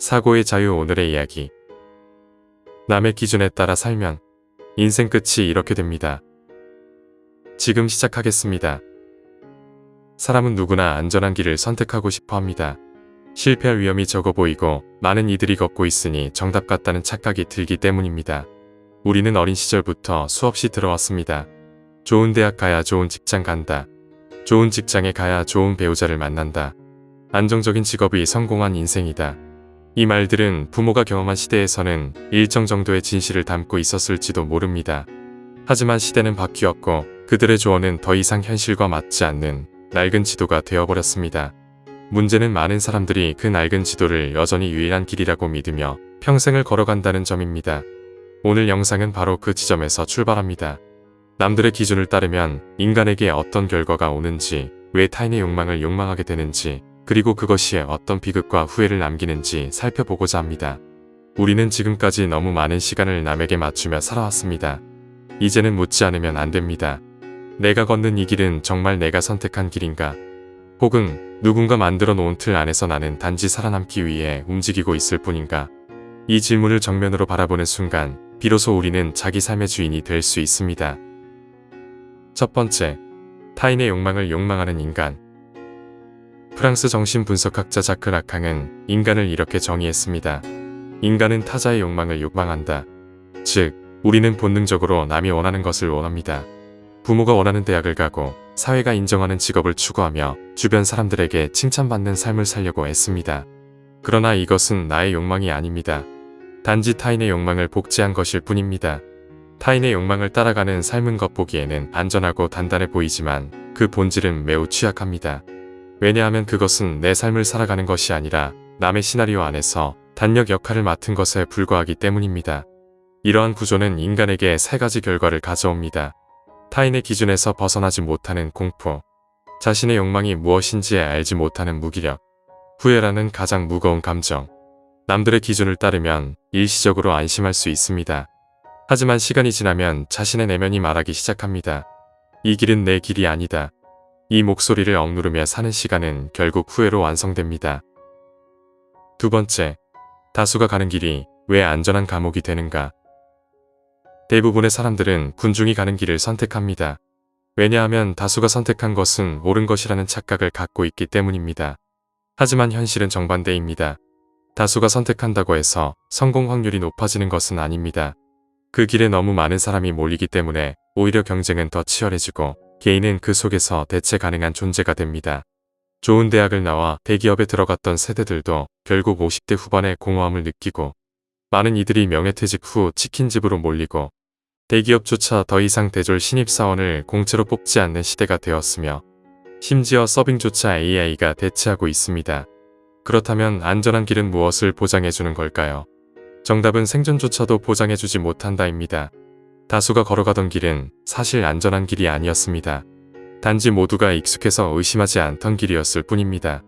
사고의 자유 오늘의 이야기. 남의 기준에 따라 살면 인생 끝이 이렇게 됩니다. 지금 시작하겠습니다. 사람은 누구나 안전한 길을 선택하고 싶어 합니다. 실패할 위험이 적어 보이고 많은 이들이 걷고 있으니 정답 같다는 착각이 들기 때문입니다. 우리는 어린 시절부터 수없이 들어왔습니다. 좋은 대학 가야 좋은 직장 간다. 좋은 직장에 가야 좋은 배우자를 만난다. 안정적인 직업이 성공한 인생이다. 이 말들은 부모가 경험한 시대에서는 일정 정도의 진실을 담고 있었을지도 모릅니다. 하지만 시대는 바뀌었고 그들의 조언은 더 이상 현실과 맞지 않는 낡은 지도가 되어버렸습니다. 문제는 많은 사람들이 그 낡은 지도를 여전히 유일한 길이라고 믿으며 평생을 걸어간다는 점입니다. 오늘 영상은 바로 그 지점에서 출발합니다. 남들의 기준을 따르면 인간에게 어떤 결과가 오는지, 왜 타인의 욕망을 욕망하게 되는지, 그리고 그것이 어떤 비극과 후회를 남기는지 살펴보고자 합니다. 우리는 지금까지 너무 많은 시간을 남에게 맞추며 살아왔습니다. 이제는 묻지 않으면 안 됩니다. 내가 걷는 이 길은 정말 내가 선택한 길인가? 혹은 누군가 만들어 놓은 틀 안에서 나는 단지 살아남기 위해 움직이고 있을 뿐인가? 이 질문을 정면으로 바라보는 순간 비로소 우리는 자기 삶의 주인이 될 수 있습니다. 첫 번째, 타인의 욕망을 욕망하는 인간. 프랑스 정신분석학자 자크 라캉은 인간을 이렇게 정의했습니다. 인간은 타자의 욕망을 욕망한다. 즉, 우리는 본능적으로 남이 원하는 것을 원합니다. 부모가 원하는 대학을 가고 사회가 인정하는 직업을 추구하며 주변 사람들에게 칭찬받는 삶을 살려고 애씁니다. 그러나 이것은 나의 욕망이 아닙니다. 단지 타인의 욕망을 복제한 것일 뿐입니다. 타인의 욕망을 따라가는 삶은 겉보기에는 안전하고 단단해 보이지만 그 본질은 매우 취약합니다. 왜냐하면 그것은 내 삶을 살아가는 것이 아니라 남의 시나리오 안에서 단역 역할을 맡은 것에 불과하기 때문입니다. 이러한 구조는 인간에게 세 가지 결과를 가져옵니다. 타인의 기준에서 벗어나지 못하는 공포, 자신의 욕망이 무엇인지 알지 못하는 무기력, 후회라는 가장 무거운 감정, 남들의 기준을 따르면 일시적으로 안심할 수 있습니다. 하지만 시간이 지나면 자신의 내면이 말하기 시작합니다. 이 길은 내 길이 아니다. 이 목소리를 억누르며 사는 시간은 결국 후회로 완성됩니다. 두 번째, 다수가 가는 길이 왜 안전한 감옥이 되는가? 대부분의 사람들은 군중이 가는 길을 선택합니다. 왜냐하면 다수가 선택한 것은 옳은 것이라는 착각을 갖고 있기 때문입니다. 하지만 현실은 정반대입니다. 다수가 선택한다고 해서 성공 확률이 높아지는 것은 아닙니다. 그 길에 너무 많은 사람이 몰리기 때문에 오히려 경쟁은 더 치열해지고 개인은 그 속에서 대체 가능한 존재가 됩니다. 좋은 대학을 나와 대기업에 들어갔던 세대들도 결국 50대 후반에 공허함을 느끼고 많은 이들이 명예퇴직 후 치킨집으로 몰리고 대기업조차 더 이상 대졸 신입사원을 공채로 뽑지 않는 시대가 되었으며 심지어 서빙조차 AI가 대체하고 있습니다. 그렇다면 안전한 길은 무엇을 보장해주는 걸까요? 정답은 생존조차도 보장해주지 못한다입니다. 다수가 걸어가던 길은 사실 안전한 길이 아니었습니다. 단지 모두가 익숙해서 의심하지 않던 길이었을 뿐입니다.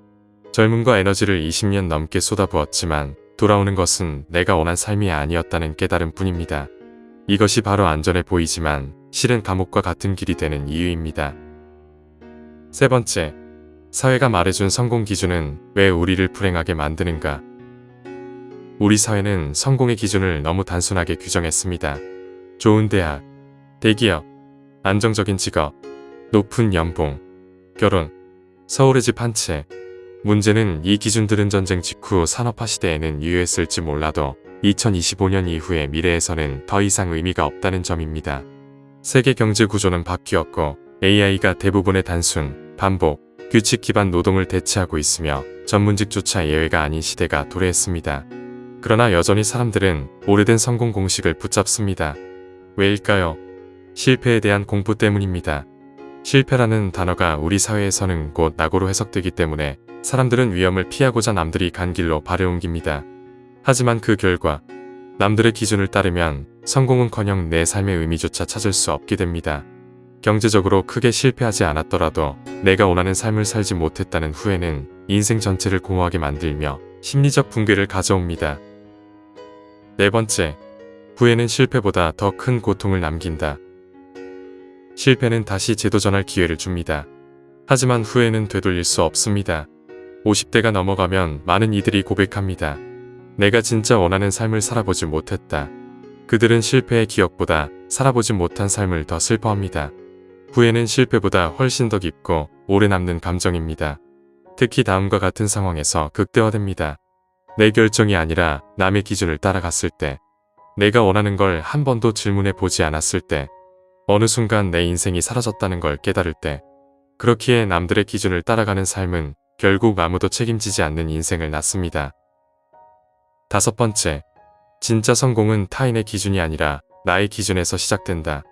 젊음과 에너지를 20년 넘게 쏟아부었지만 돌아오는 것은 내가 원한 삶이 아니었다는 깨달음 뿐입니다. 이것이 바로 안전해 보이지만 실은 감옥과 같은 길이 되는 이유입니다. 세 번째, 사회가 말해준 성공 기준은 왜 우리를 불행하게 만드는가? 우리 사회는 성공의 기준을 너무 단순하게 규정했습니다. 좋은 대학, 대기업, 안정적인 직업, 높은 연봉, 결혼, 서울의 집 한 채. 문제는 이 기준들은 전쟁 직후 산업화 시대에는 유효했을지 몰라도 2025년 이후의 미래에서는 더 이상 의미가 없다는 점입니다. 세계 경제 구조는 바뀌었고 AI가 대부분의 단순, 반복, 규칙 기반 노동을 대체하고 있으며 전문직조차 예외가 아닌 시대가 도래했습니다. 그러나 여전히 사람들은 오래된 성공 공식을 붙잡습니다. 왜일까요? 실패에 대한 공포 때문입니다. 실패라는 단어가 우리 사회에서는 곧 낙오로 해석되기 때문에 사람들은 위험을 피하고자 남들이 간 길로 발을 옮깁니다. 하지만 그 결과 남들의 기준을 따르면 성공은커녕 내 삶의 의미조차 찾을 수 없게 됩니다. 경제적으로 크게 실패하지 않았더라도 내가 원하는 삶을 살지 못했다는 후회는 인생 전체를 공허하게 만들며 심리적 붕괴를 가져옵니다. 네 번째, 후회는 실패보다 더 큰 고통을 남긴다. 실패는 다시 재도전할 기회를 줍니다. 하지만 후회는 되돌릴 수 없습니다. 50대가 넘어가면 많은 이들이 고백합니다. 내가 진짜 원하는 삶을 살아보지 못했다. 그들은 실패의 기억보다 살아보지 못한 삶을 더 슬퍼합니다. 후회는 실패보다 훨씬 더 깊고 오래 남는 감정입니다. 특히 다음과 같은 상황에서 극대화됩니다. 내 결정이 아니라 남의 기준을 따라갔을 때, 내가 원하는 걸 한 번도 질문해 보지 않았을 때, 어느 순간 내 인생이 사라졌다는 걸 깨달을 때, 그렇기에 남들의 기준을 따라가는 삶은 결국 아무도 책임지지 않는 인생을 낳습니다. 다섯 번째, 진짜 성공은 타인의 기준이 아니라 나의 기준에서 시작된다.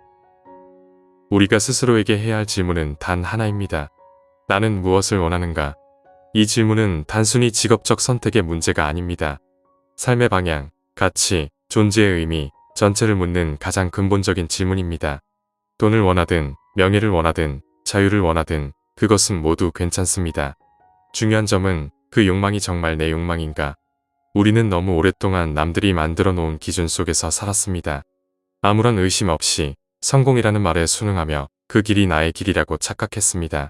우리가 스스로에게 해야 할 질문은 단 하나입니다. 나는 무엇을 원하는가? 이 질문은 단순히 직업적 선택의 문제가 아닙니다. 삶의 방향, 가치, 존재의 의미, 전체를 묻는 가장 근본적인 질문입니다. 돈을 원하든, 명예를 원하든, 자유를 원하든, 그것은 모두 괜찮습니다. 중요한 점은 그 욕망이 정말 내 욕망인가? 우리는 너무 오랫동안 남들이 만들어 놓은 기준 속에서 살았습니다. 아무런 의심 없이 성공이라는 말에 순응하며 그 길이 나의 길이라고 착각했습니다.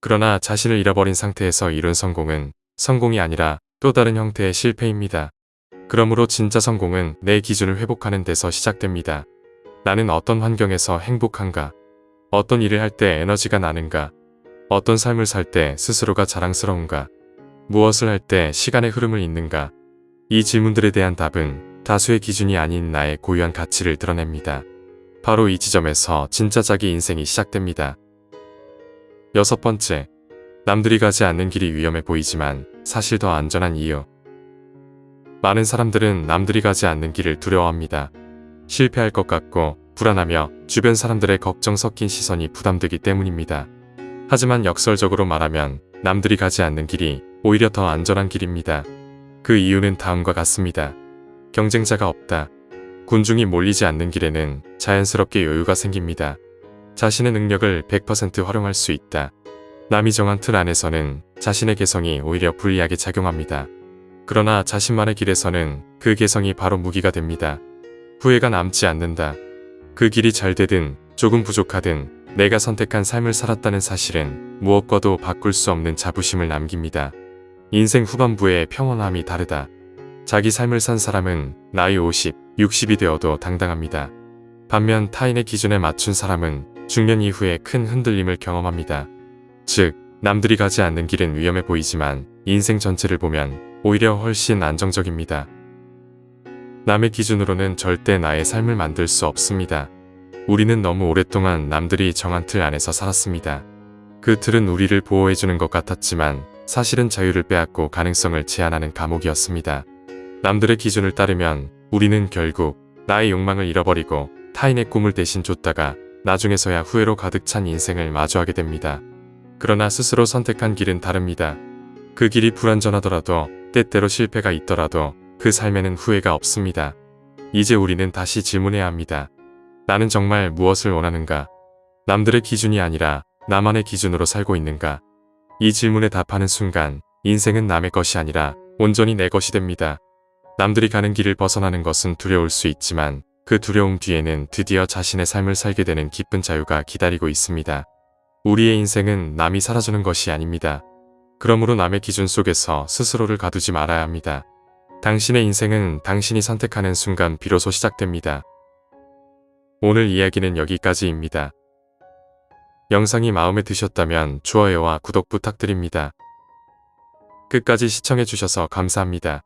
그러나 자신을 잃어버린 상태에서 이룬 성공은 성공이 아니라 또 다른 형태의 실패입니다. 그러므로 진짜 성공은 내 기준을 회복하는 데서 시작됩니다. 나는 어떤 환경에서 행복한가? 어떤 일을 할 때 에너지가 나는가? 어떤 삶을 살 때 스스로가 자랑스러운가? 무엇을 할 때 시간의 흐름을 잇는가? 이 질문들에 대한 답은 다수의 기준이 아닌 나의 고유한 가치를 드러냅니다. 바로 이 지점에서 진짜 자기 인생이 시작됩니다. 여섯 번째, 남들이 가지 않는 길이 위험해 보이지만 사실 더 안전한 이유. 많은 사람들은 남들이 가지 않는 길을 두려워합니다. 실패할 것 같고 불안하며 주변 사람들의 걱정 섞인 시선이 부담되기 때문입니다. 하지만 역설적으로 말하면 남들이 가지 않는 길이 오히려 더 안전한 길입니다. 그 이유는 다음과 같습니다. 경쟁자가 없다. 군중이 몰리지 않는 길에는 자연스럽게 여유가 생깁니다. 자신의 능력을 100% 활용할 수 있다. 남이 정한 틀 안에서는 자신의 개성이 오히려 불리하게 작용합니다. 그러나 자신만의 길에서는 그 개성이 바로 무기가 됩니다. 후회가 남지 않는다. 그 길이 잘 되든 조금 부족하든 내가 선택한 삶을 살았다는 사실은 무엇과도 바꿀 수 없는 자부심을 남깁니다. 인생 후반부의 평온함이 다르다. 자기 삶을 산 사람은 나이 50, 60이 되어도 당당합니다. 반면 타인의 기준에 맞춘 사람은 중년 이후에 큰 흔들림을 경험합니다. 즉, 남들이 가지 않는 길은 위험해 보이지만 인생 전체를 보면 오히려 훨씬 안정적입니다. 남의 기준으로는 절대 나의 삶을 만들 수 없습니다. 우리는 너무 오랫동안 남들이 정한 틀 안에서 살았습니다. 그 틀은 우리를 보호해주는 것 같았지만 사실은 자유를 빼앗고 가능성을 제한하는 감옥이었습니다. 남들의 기준을 따르면 우리는 결국 나의 욕망을 잃어버리고 타인의 꿈을 대신 쫓다가 나중에서야 후회로 가득 찬 인생을 마주하게 됩니다. 그러나 스스로 선택한 길은 다릅니다. 그 길이 불완전하더라도 때때로 실패가 있더라도 그 삶에는 후회가 없습니다. 이제 우리는 다시 질문해야 합니다. 나는 정말 무엇을 원하는가? 남들의 기준이 아니라 나만의 기준으로 살고 있는가? 이 질문에 답하는 순간 인생은 남의 것이 아니라 온전히 내 것이 됩니다. 남들이 가는 길을 벗어나는 것은 두려울 수 있지만 그 두려움 뒤에는 드디어 자신의 삶을 살게 되는 기쁜 자유가 기다리고 있습니다. 우리의 인생은 남이 살아주는 것이 아닙니다. 그러므로 남의 기준 속에서 스스로를 가두지 말아야 합니다. 당신의 인생은 당신이 선택하는 순간 비로소 시작됩니다. 오늘 이야기는 여기까지입니다. 영상이 마음에 드셨다면 좋아요와 구독 부탁드립니다. 끝까지 시청해주셔서 감사합니다.